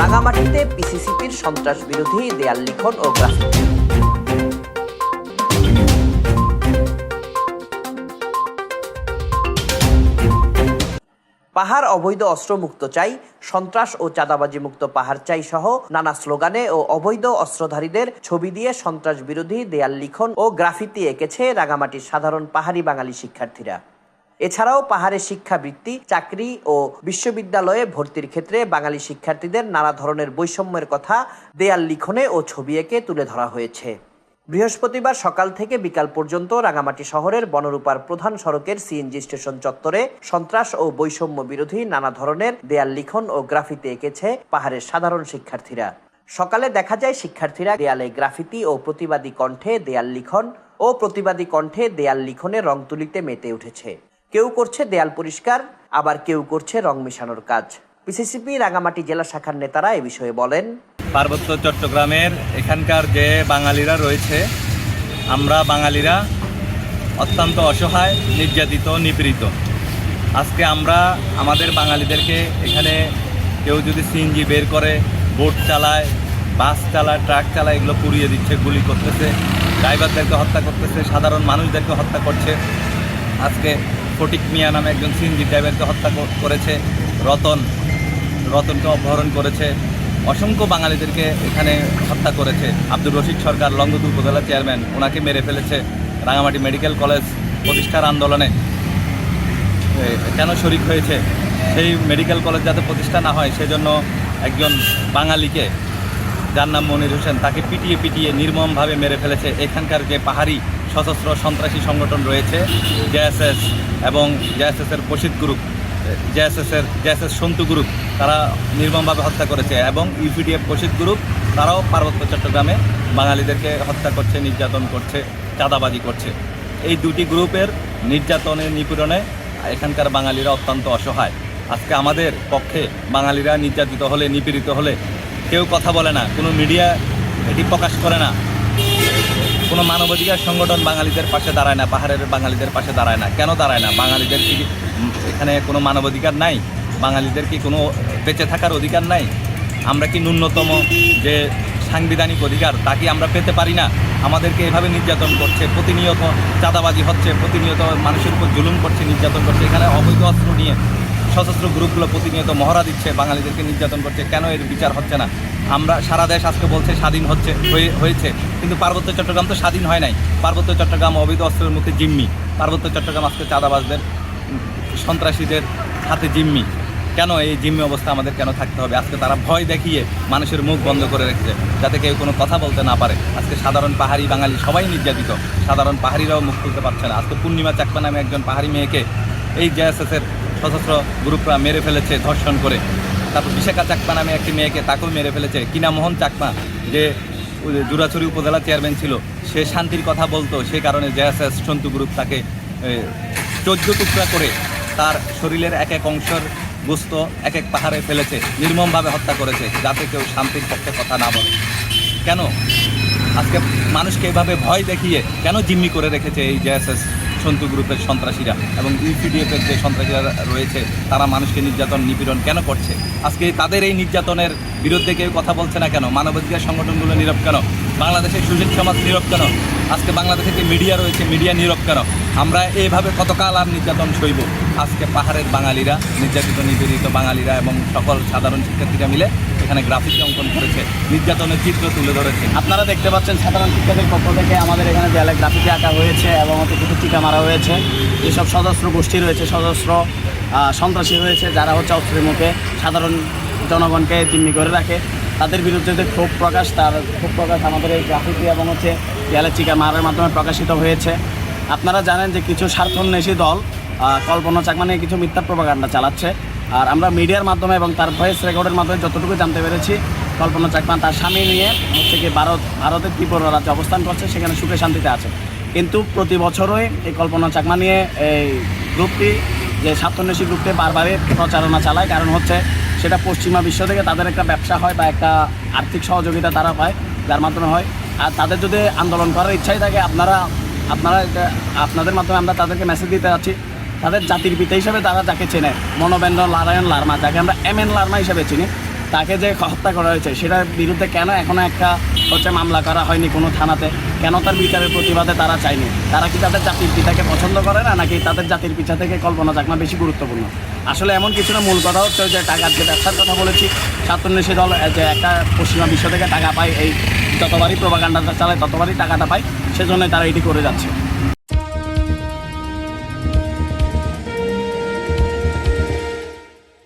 রাঙামাটিতে পিসিসিপির সন্ত্রাস বিরোধী দেয়াল লিখন ও গ্রাফিতি পাহাড় অবৈধ অস্ত্রমুক্ত চাই, সন্ত্রাস ও চাঁদাবাজি মুক্ত পাহাড় চাই সহ নানা স্লোগানে ও অবৈধ অস্ত্রধারীদের ছবি দিয়ে সন্ত্রাস বিরোধী দেয়াল লিখন ও গ্রাফিতি এঁকেছে রাঙামাটির সাধারণ পাহাড়ি বাঙালি শিক্ষার্থীরা। এছাড়াও পাহাড়ে শিক্ষাবৃত্তি, চাকরি ও বিশ্ববিদ্যালয়ে ভর্তির ক্ষেত্রে বাঙালি শিক্ষার্থীদের নানা ধরনের বৈষম্যের কথা দেয়াল লিখনে ও ছবি এঁকে তুলে ধরা হয়েছে। বৃহস্পতিবার সকাল থেকে বিকাল পর্যন্ত রাঙামাটি শহরের বনরূপার প্রধান সড়কের সিএনজি স্টেশন চত্বরে সন্ত্রাস ও বৈষম্য বিরোধী নানা ধরনের দেয়াল লিখন ও গ্রাফিতি এঁকেছে পাহাড়ের সাধারণ শিক্ষার্থীরা। সকালে দেখা যায় শিক্ষার্থীরা দেয়ালে গ্রাফিতি ও প্রতিবাদী কণ্ঠে দেয়াল লিখন ও প্রতিবাদী কণ্ঠে দেয়াল লিখনে রং তুলিতে মেতে উঠেছে। কেউ করছে দেয়াল পরিষ্কার, আবার কেউ করছে রং মেশানোর কাজ। পিসিসিপি রাঙামাটি জেলা শাখার নেতারা এ বিষয়ে বলেন, পার্বত্য চট্টগ্রামের এখানকার যে বাঙালিরা রয়েছে, আমরা বাঙালিরা অত্যন্ত অসহায়, নির্যাতিত, নিপীড়িত। আজকে আমরা আমাদের বাঙালিদেরকে এখানে কেউ যদি সিএনজি বের করে, বোট চালায়, বাস চালায়, ট্রাক চালায়, এগুলো পুড়িয়ে দিচ্ছে, গুলি করতেছে, ড্রাইভারদেরকে হত্যা করতেছে, সাধারণ মানুষদেরকে হত্যা করছে, আজকে ফটিক মিয়া নামে একজন সিএনজি ড্রাইভারকে হত্যা করেছে, রতন। রতনকে অপহরণ করেছে। অসংখ্য বাঙালিদেরকে এখানে হত্যা করেছে। আব্দুর রশিদ সরকার লঙ্গদু উপজেলা চেয়ারম্যান, ওনাকে মেরে ফেলেছে রাঙামাটি মেডিকেল কলেজ প্রতিষ্ঠার আন্দোলনে। কেন শরিক হয়েছে? সেই মেডিকেল কলেজ যাতে প্রতিষ্ঠা না হয়, সেজন্য একজন বাঙালিকে, যার নাম মনির হোসেন, তাকে পিটিয়ে পিটিয়ে নির্মমভাবে মেরে ফেলেছে। এখানকার যে পাহাড়ি সশস্ত্র সন্ত্রাসী সংগঠন রয়েছে জেএসএস এবং জেএসএসের প্রসিদ্ধ গ্রুপ জেএসএসের জেএসএস সন্তু গ্রুপ তারা নির্মমভাবে হত্যা করেছে এবং ইউপিডিএফ প্রসিদ্ধ গ্রুপ তারাও পার্বত্য চট্টগ্রামে বাঙালিদেরকে হত্যা করছে, নির্যাতন করছে, চাঁদাবাজি করছে। এই দুটি গ্রুপের নির্যাতনে নিপীড়নে এখানকার বাঙালিরা অত্যন্ত অসহায়। আজকে আমাদের পক্ষে বাঙালিরা নির্যাতিত হলে, নিপীড়িত হলে কেউ কথা বলে না, কোনো মিডিয়া এটি প্রকাশ করে না। কোনো মানবাধিকার সংগঠন বাঙালিদের পাশে দাঁড়ায় না, পাহাড়ের বাঙালিদের পাশে দাঁড়ায় না। কেন দাঁড়ায় না? বাঙালিদের কি এখানে কোনো মানবাধিকার নাই? বাঙালিদের কি কোনো বেঁচে থাকার অধিকার নাই? আমরা কি ন্যূনতম যে সাংবিধানিক অধিকার, তা কি আমরা পেতে পারি না? আমাদেরকে এভাবে নির্যাতন করছে, প্রতিনিয়ত চাঁদাবাজি হচ্ছে, প্রতিনিয়ত মানুষের উপর জুলুম করছে, নির্যাতন করছে। এখানে অবৈধ অস্ত্র নিয়ে সশস্ত্র গ্রুপগুলো প্রতিনিয়ত মহড়া দিচ্ছে, বাঙালিদেরকে নির্যাতন করছে। কেন এর বিচার হচ্ছে না? আমরা সারা দেশ আজকে বলছে স্বাধীন হচ্ছে, হয়ে- হয়েছে। কিন্তু পার্বত্য চট্টগ্রাম তো স্বাধীন হয় নাই। পার্বত্য চট্টগ্রাম অবৈধ অস্ত্রের মুখে জিম্মি। পার্বত্য চট্টগ্রাম আজকে চাঁদাবাজদের সন্ত্রাসীদের হাতে জিম্মি। কেন এই জিম্মি অবস্থা আমাদের কেন থাকতে হবে? আজকে তারা ভয় দেখিয়ে মানুষের মুখ বন্ধ করে রেখেছে, যাতে কেউ কোনো কথা বলতে না পারে। আজকে সাধারণ পাহাড়ি বাঙালি সবাই নির্যাতিত। সাধারণ পাহাড়িরাও মুখ খুলতে পারছে না। আজকে পূর্ণিমা চাকমা নামে একজন পাহাড়ি মেয়েকে এই জেএসএসের সশস্ত্র গ্রুপরা মেরে ফেলেছে ধর্ষণ করে। তারপর বিশাখা চাকমা নামে একটি মেয়েকে তাকেও মেরে ফেলেছে। কিনা মোহন চাকমা? যে জুরাছড়ি উপজেলা চেয়ারম্যান ছিল, সে শান্তির কথা বলতো, সে কারণে জেএসএস সন্তু গ্রুপ তাকে চোদ্দ টুকরা করে তার শরীরের এক এক অংশের গোস্ত এক এক পাহাড়ে ফেলেছে, নির্মমভাবে হত্যা করেছে, যাতে কেউ শান্তির পক্ষে কথা না বলে। কেন? আজকে মানুষকে এভাবে ভয় দেখিয়ে কেন জিম্মি করে রেখেছে এই জেএসএস সন্তু গ্রুপের সন্ত্রাসীরা এবং ইউপিডিএফের যে সন্ত্রাসীরা রয়েছে, তারা মানুষকে নির্যাতন, নিপীড়ন কেন করছে? আজকে তাদের এই নির্যাতনের বিরুদ্ধে কেউ কথা বলছে না কেন? মানবাধিকার সংগঠনগুলো নীরব কেন? বাংলাদেশের সুশীল সমাজ নীরব কেন আজকে বাংলাদেশে যে মিডিয়া রয়েছে, মিডিয়া নীরব কেন আমরা এইভাবে কতকাল আর নির্যাতন সইব আজকে পাহাড়ের বাঙালিরা, নির্যাতিত, নিপীড়িত বাঙালিরা এবং সকল সাধারণ শিক্ষার্থীরা মিলে এখানে গ্রাফিক অঙ্কন করেছে, নির্যাতনের চিত্র তুলে ধরেছে। আপনারা দেখতে পাচ্ছেন সাধারণ শিক্ষার্থীর পক্ষ থেকে আমাদের এখানে দেয়ালে গ্রাফিতি আঁকা হয়েছে এবং হচ্ছে কিছু টিকা মারা হয়েছে। যেসব সদস্য গোষ্ঠী রয়েছে সদস্য সন্ত্রাসী রয়েছে, যারা হচ্ছে অস্ত্রের মুখে সাধারণ জনগণকে জিম্মি করে রাখে। তাদের বিরুদ্ধে যে ক্ষোভ প্রকাশ, তার ক্ষোভ প্রকাশ আমাদের এই গ্রাফিতি এবং হচ্ছে দেয়ালে চিকা মারার মাধ্যমে প্রকাশিত হয়েছে। আপনারা জানেন যে কিছু স্বার্থন্বেষী দল কল্পনা চাকমা নিয়ে কিছু মিথ্যা প্রপাগান্ডা চালাচ্ছে। আর আমরা মিডিয়ার মাধ্যমে এবং তার ভয়েস রেকর্ডের মাধ্যমে যতটুকু জানতে পেরেছি, কল্পনা চাকমা তার স্বামী নিয়ে হচ্ছে কি ভারত, ভারতের ত্রিপুরা রাজ্যে অবস্থান করছে, সেখানে সুখে শান্তিতে আছে। কিন্তু প্রতি বছরই এই কল্পনা চাকমা নিয়ে এই গ্রুপটি, যে স্বার্থন্বেষী গ্রুপটি বারবারই প্রচারণা চালায়। কারণ হচ্ছে সেটা পশ্চিমা বিশ্ব থেকে তাদের একটা ব্যবসা হয় বা একটা আর্থিক সহযোগিতা তারা পায়, যার মাধ্যমে হয়। আর তাদের যদি আন্দোলন করার ইচ্ছাই থাকে, আপনারা আপনারা আপনাদের মাধ্যমে আমরা তাদেরকে মেসেজ দিতে যাচ্ছি। তাদের জাতির পিতা হিসেবে তারা যাকে চেনে, মনোবেন্দ্র নারায়ণ লার্মা, যাকে আমরা এম এন লার্মা হিসেবে চিনি। তাকে যে হত্যা করা হয়েছে, সেটার বিরুদ্ধে কেন এখনও একটা, হচ্ছে মামলা করা হয়নি কোনো থানাতে? কেন তার বিচারের প্রতিবাদে তারা চায়নি? তারা কি তাদের জাতির পিতাকে পছন্দ করে না, নাকি তাদের জাতির পিতা থেকে কল্পনা চাকমা বেশি গুরুত্বপূর্ণ? আসলে এমন কিছু না, মূল কথা হচ্ছে যে টাকার যে ব্যবসার কথা বলেছি ছাত্রনেশী দল যে একটা পশ্চিমা বিশ্ব থেকে টাকা পায়, এই যতবারই প্রভাকাণ্ডাটা চালায়, ততবারই টাকাটা পায়, সেজন্যই তারা এটি করে যাচ্ছে।